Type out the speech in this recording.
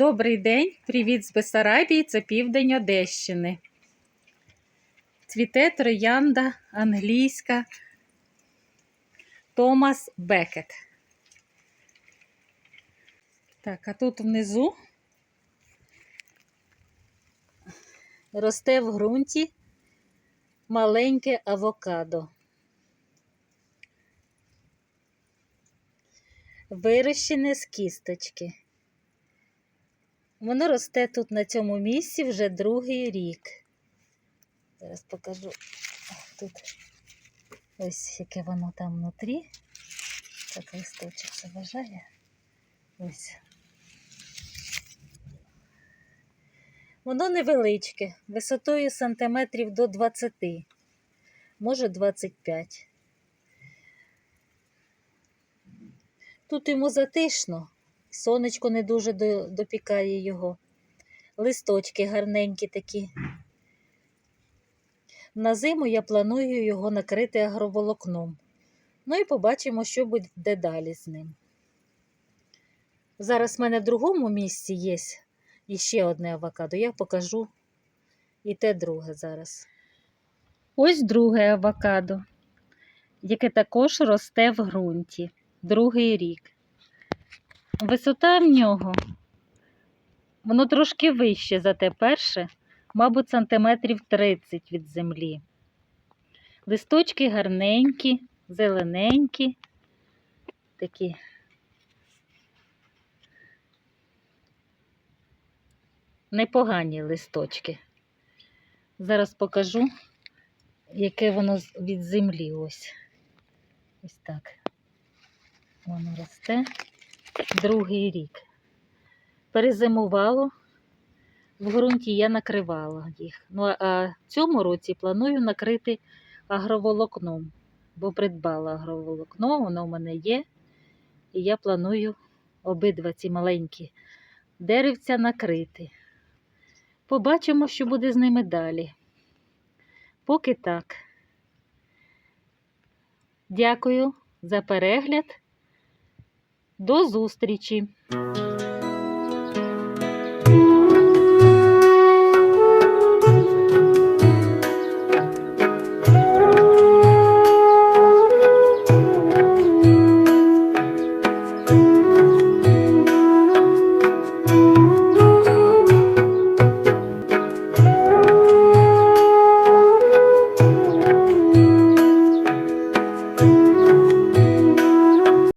Добрий день, привіт з Бесарабії, це південь Одещини. Цвіте троянда англійська Томас Бекет. Так, а тут внизу росте в ґрунті маленьке авокадо. Вирощене з кісточки. Воно росте тут на цьому місці вже другий рік. Зараз покажу тут ось яке воно там внутрі. Так листочок заважає. Ось. Воно невеличке, висотою сантиметрів до 20, може 25. Тут йому затишно, сонечко не дуже допікає його. Листочки гарненькі такі. На зиму я планую його накрити агроволокном. Ну і побачимо, що буде далі з ним. Зараз в мене в другому місці є іще одне авокадо. Я покажу і те друге зараз. Ось друге авокадо, яке також росте в ґрунті. Другий рік. Висота в нього, воно трошки вище за те перше, мабуть, сантиметрів 30 від землі. Листочки гарненькі, зелененькі, такі. Непогані листочки. Зараз покажу, яке воно від землі ось. Ось так. Воно росте другий рік. Перезимувало, в ґрунті я накривала їх. Ну а цьому році планую накрити агроволокном, бо придбала агроволокно, воно в мене є. І я планую обидва ці маленькі деревця накрити. Побачимо, що буде з ними далі. Поки так. Дякую за перегляд. До зустрічі!